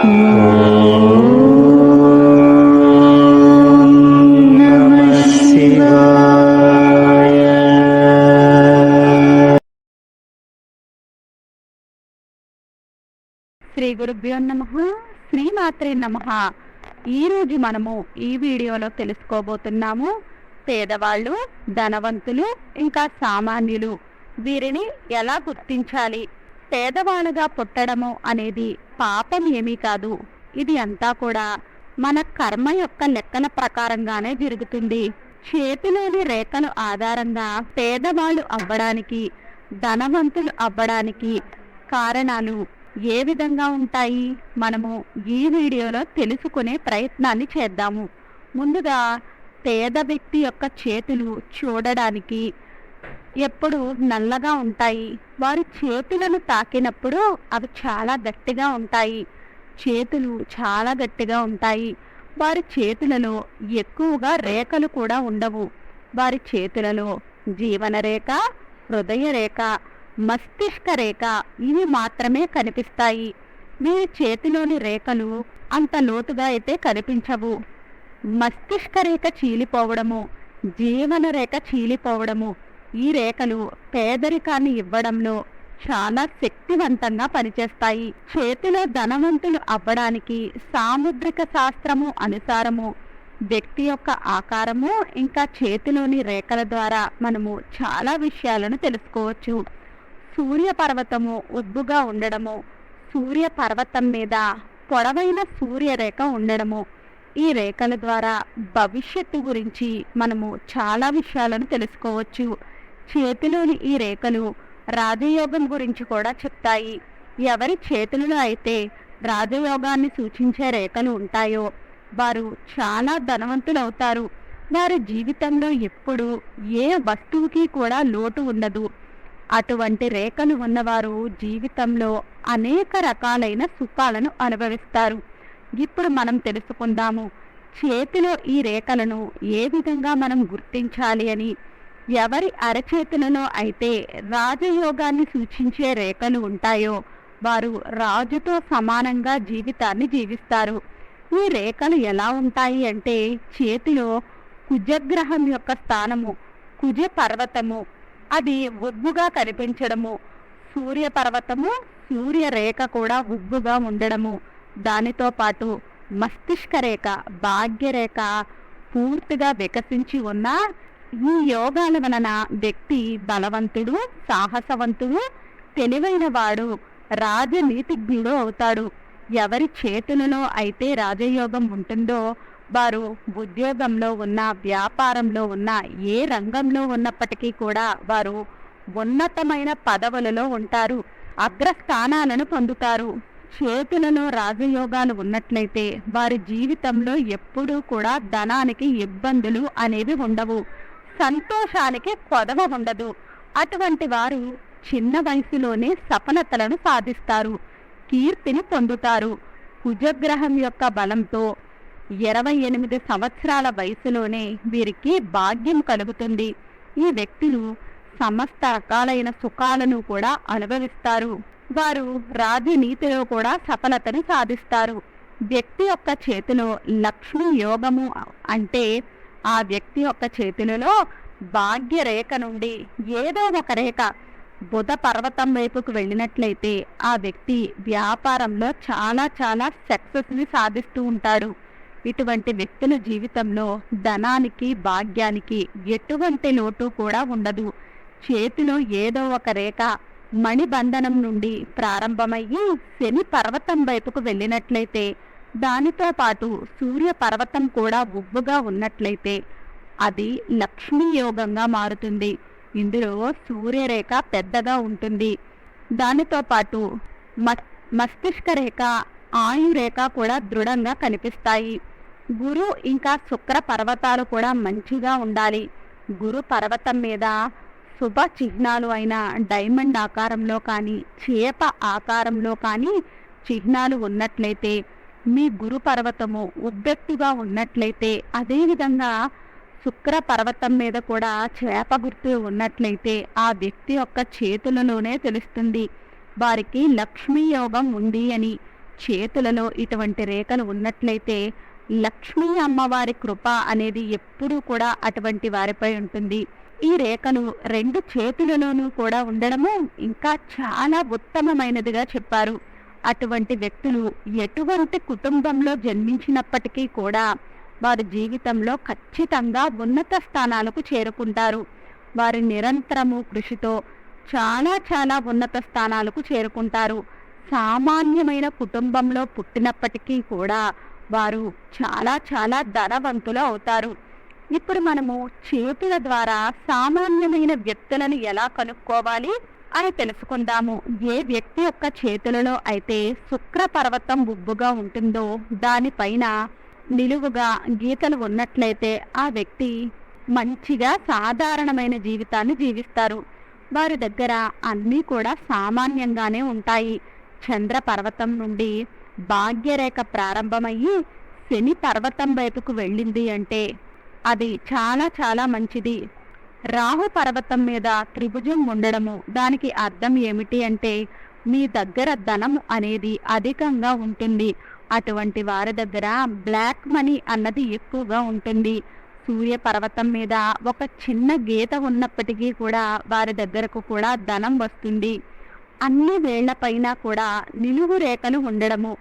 శ్రీ గురుభ్యో నమ శ్రీమాత్రే నమ. ఈరోజు మనము ఈ వీడియోలో తెలుసుకోబోతున్నాము పేదవాళ్ళు ధనవంతులు ఇంకా సామాన్యులు. వీరిని ఎలా గుర్తించాలి? పేదవాళ్ళుగా పుట్టడము అనేది పాపం ఏమీ కాదు. ఇది అంతా కూడా మన కర్మ యొక్క లెక్కన ప్రకారంగానే జరుగుతుంది. చేతిలోని రేఖలు ఆధారంగా పేదవాళ్ళు అవ్వడానికి ధనవంతులు అవ్వడానికి కారణాలు ఏ విధంగా ఉంటాయి? మనము ఈ వీడియోలో తెలుసుకునే ప్రయత్నాన్ని చేద్దాము. ముందుగా పేద వ్యక్తి యొక్క చేతులు చూడడానికి ఎప్పుడు నల్లగా ఉంటాయి. వారి చేతులను తాకినప్పుడు అవి చాలా గట్టిగా ఉంటాయి. చేతులు చాలా గట్టిగా ఉంటాయి. వారి చేతులలో ఎక్కువగా రేఖలు కూడా ఉండవు. వారి చేతులలో జీవన రేఖ హృదయ రేఖ మస్తిష్క రేఖ ఇవి మాత్రమే కనిపిస్తాయి. వీరి చేతిలోని రేఖలు అంత లోతుగా అయితే కనిపించవు. మస్తిష్క రేఖ చీలిపోవడము జీవన రేఖ చీలిపోవడము ఈ రేఖలు పేదరికాన్ని ఇవ్వడంలో చాలా శక్తివంతంగా పనిచేస్తాయి. చేతిలో ధనవంతులు అవ్వడానికి సాముద్రిక శాస్త్రము అనుసారము వ్యక్తి యొక్క ఆకారము ఇంకా చేతిలోని రేఖల ద్వారా మనము చాలా విషయాలను తెలుసుకోవచ్చు. సూర్య పర్వతము ఉద్దుగా ఉండడము సూర్య పర్వతం మీద పొడవైన సూర్యరేఖ ఉండడము ఈ రేఖల ద్వారా భవిష్యత్తు గురించి మనము చాలా విషయాలను తెలుసుకోవచ్చు. చేతిలోని ఈ రేఖలు రాజయోగం గురించి కూడా చెప్తాయి. ఎవరి చేతులలో అయితే రాజయోగాన్ని సూచించే రేఖలు ఉంటాయో వారు చాలా ధనవంతులు అవుతారు వారి జీవితంలో ఎప్పుడు ఏ వస్తువుకి కూడా లోటు ఉండదు. అటువంటి రేఖలు ఉన్నవారు జీవితంలో అనేక రకాలైన సుఖాలను అనుభవిస్తారు. ఇప్పుడు మనం తెలుసుకుందాము చేతిలో ఈ రేఖలను ఏ విధంగా మనం గుర్తించాలి అని? ఎవరి అరచేతులలో అయితే రాజయోగాన్ని సూచించే రేఖలు ఉంటాయో వారు రాజుతో సమానంగా జీవితాన్ని జీవిస్తారు. ఈ రేఖలు ఎలా ఉంటాయి అంటే చేతిలో కుజగ్రహం యొక్క స్థానము కుజ పర్వతము అది ఉబ్బుగా కనిపించడము సూర్య పర్వతము సూర్య రేఖ కూడా ఉబ్బుగా ఉండడము. దానితో పాటు మస్తిష్క రేఖ భాగ్యరేఖ పూర్తిగా వికసించి ఉన్న ఈ యోగాల వలన వ్యక్తి బలవంతుడు సాహసవంతుడు తెలివైన వాడు రాజనీతిజ్ఞుడు అవుతాడు. ఎవరి చేతులలో అయితే రాజయోగం ఉంటుందో వారు ఉద్యోగంలో ఉన్న వ్యాపారంలో ఉన్న ఏ రంగంలో ఉన్నప్పటికీ కూడా వారు ఉన్నతమైన పదవులలో ఉంటారు అగ్రస్థానాలను పొందుతారు. చేతులలో రాజయోగాలు ఉన్నట్లయితే వారి జీవితంలో ఎప్పుడూ కూడా ధనానికి ఇబ్బందులు అనేవి ఉండవు. సంతోషానికి కొదవ ఉండదు. అటువంటి వారు చిన్న వయసులోనే సఫలతలను సాధిస్తారు కీర్తిని పొందుతారు. కుజగ్రహం యొక్క బలంతో ఇరవై ఎనిమిది సంవత్సరాల వయసులోనే వీరికి భాగ్యం కలుగుతుంది. ఈ వ్యక్తులు సమస్త రకాలైన సుఖాలను కూడా అనుభవిస్తారు. వారు రాజనీతిలో కూడా సఫలతను సాధిస్తారు. వ్యక్తి యొక్క చేతిలో లక్ష్మీ యోగము అంటే ఆ వ్యక్తి యొక్క చేతులలో భాగ్య రేఖ నుండి ఏదో ఒక రేఖ బుధ పర్వతం వైపుకు వెళ్ళినట్లయితే ఆ వ్యక్తి వ్యాపారంలో చాలా చాలా సక్సెస్ని సాధిస్తూ ఉంటాడు. ఇటువంటి వ్యక్తుల జీవితంలో ధనానికి భాగ్యానికి ఎటువంటి లోటు కూడా ఉండదు. చేతిలో ఏదో ఒక రేఖ మణిబంధనం నుండి ప్రారంభమయ్యి శని పర్వతం వైపుకు వెళ్ళినట్లయితే దానితో పాటు సూర్య పర్వతం కూడా ఉబ్బుగా ఉన్నట్లయితే అది లక్ష్మీ యోగంగా మారుతుంది. ఇందులో సూర్యరేఖ పెద్దగా ఉంటుంది. దానితో పాటు మస్తిష్క రేఖ ఆయురేఖ కూడా దృఢంగా కనిపిస్తాయి. గురు ఇంకా శుక్ర పర్వతాలు కూడా మంచిగా ఉండాలి. గురు పర్వతం మీద శుభ చిహ్నాలు అయిన డైమండ్ ఆకారంలో కానీ చేప ఆకారంలో కానీ చిహ్నాలు ఉన్నట్లయితే మీ గురు పర్వతము ఉబ్బెత్తుగా ఉన్నట్లయితే అదేవిధంగా శుక్ర పర్వతం మీద కూడా చేప గుర్తు ఉన్నట్లయితే ఆ వ్యక్తి యొక్క చేతులలోనే తెలుస్తుంది. వారికి లక్ష్మీ యోగం ఉంది అని చేతులలో ఇటువంటి రేఖలు ఉన్నట్లయితే లక్ష్మీ అమ్మవారి కృప అనేది ఎప్పుడూ కూడా అటువంటి వారిపై ఉంటుంది. ఈ రేఖలు రెండు చేతులలోనూ కూడా ఉండడము ఇంకా చాలా ఉత్తమమైనదిగా చెప్పారు. అటువంటి వ్యక్తులు ఎటువంటి కుటుంబంలో జన్మించినప్పటికీ కూడా వారి జీవితంలో ఖచ్చితంగా ఉన్నత స్థానాలకు చేరుకుంటారు. వారి నిరంతరము కృషితో చాలా చాలా ఉన్నత స్థానాలకు చేరుకుంటారు. సామాన్యమైన కుటుంబంలో పుట్టినప్పటికీ కూడా వారు చాలా చాలా ధనవంతులు అవుతారు. ఇప్పుడు మనము చేతుల ద్వారా సామాన్యమైన వ్యక్తులను ఎలా కనుక్కోవాలి? అని తెలుసుకుందాము. ఏ వ్యక్తి యొక్క చేతులలో అయితే శుక్ర పర్వతం ఉబ్బుగా ఉంటుందో దానిపైన నిలువుగా గీతలు ఉన్నట్లయితే ఆ వ్యక్తి మంచిగా సాధారణమైన జీవితాన్ని జీవిస్తారు. వారి దగ్గర అన్నీ కూడా సామాన్యంగానే ఉంటాయి. చంద్ర పర్వతం నుండి భాగ్యరేఖ ప్రారంభమయ్యి శని పర్వతం వైపుకు వెళ్ళింది అంటే అది చాలా చాలా మంచిది. రాహు పర్వతం మీద త్రిభుజం ఉండడము దానికి అర్థం ఏమిటి అంటే మీ దగ్గర ధనం అనేది అధికంగా ఉంటుంది. అటువంటి వారి దగ్గర బ్లాక్ మనీ అన్నది ఎక్కువగా ఉంటుంది. సూర్య పర్వతం మీద ఒక చిన్న గీత ఉన్నప్పటికీ కూడా వారి దగ్గరకు కూడా ధనం వస్తుంది. అన్ని వేళ్ళపైన కూడా నిలువు రేఖలు ఉండడము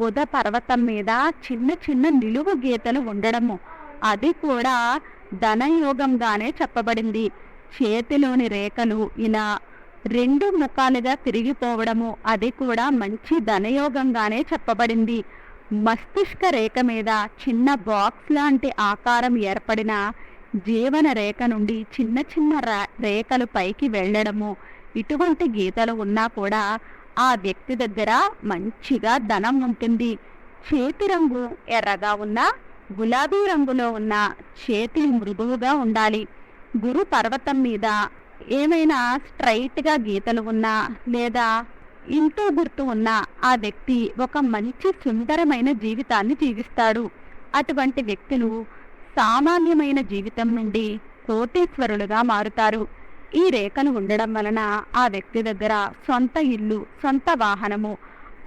బుధ పర్వతం మీద చిన్న చిన్న నిలువు గీతలు ఉండడము అది కూడా ధనయోగంగానే చెప్పబడింది. చేతిలోని రేఖలు ఇలా రెండు ముఖాలుగా తిరిగిపోవడము అది కూడా మంచి ధనయోగంగానే చెప్పబడింది. మస్తిష్క రేఖ మీద చిన్న బాక్స్ లాంటి ఆకారం ఏర్పడిన జీవన రేఖ నుండి చిన్న చిన్న రేఖలు పైకి వెళ్ళడము ఇటువంటి గీతలు ఉన్నా కూడా ఆ వ్యక్తి దగ్గర మంచిగా ధనం ఉంటుంది. చేతి రంగు ఎర్రగా ఉన్న గులాబీ రంగులో ఉన్న చేతులు మృదువుగా ఉండాలి. గురు పర్వతం మీద ఏమైనా స్ట్రైట్గా గీతలు ఉన్నా లేదా ఇంటూ గుర్తు ఉన్న ఆ వ్యక్తి ఒక మంచి సుందరమైన జీవితాన్ని జీవిస్తాడు. అటువంటి వ్యక్తులు సామాన్యమైన జీవితం నుండి కోటీశ్వరులుగా మారుతారు. ఈ రేఖలు ఉండడం వలన ఆ వ్యక్తి దగ్గర సొంత ఇల్లు సొంత వాహనము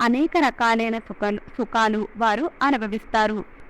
అనేక రకాలైన సుఖాలు సుఖాలు వారు అనుభవిస్తారు.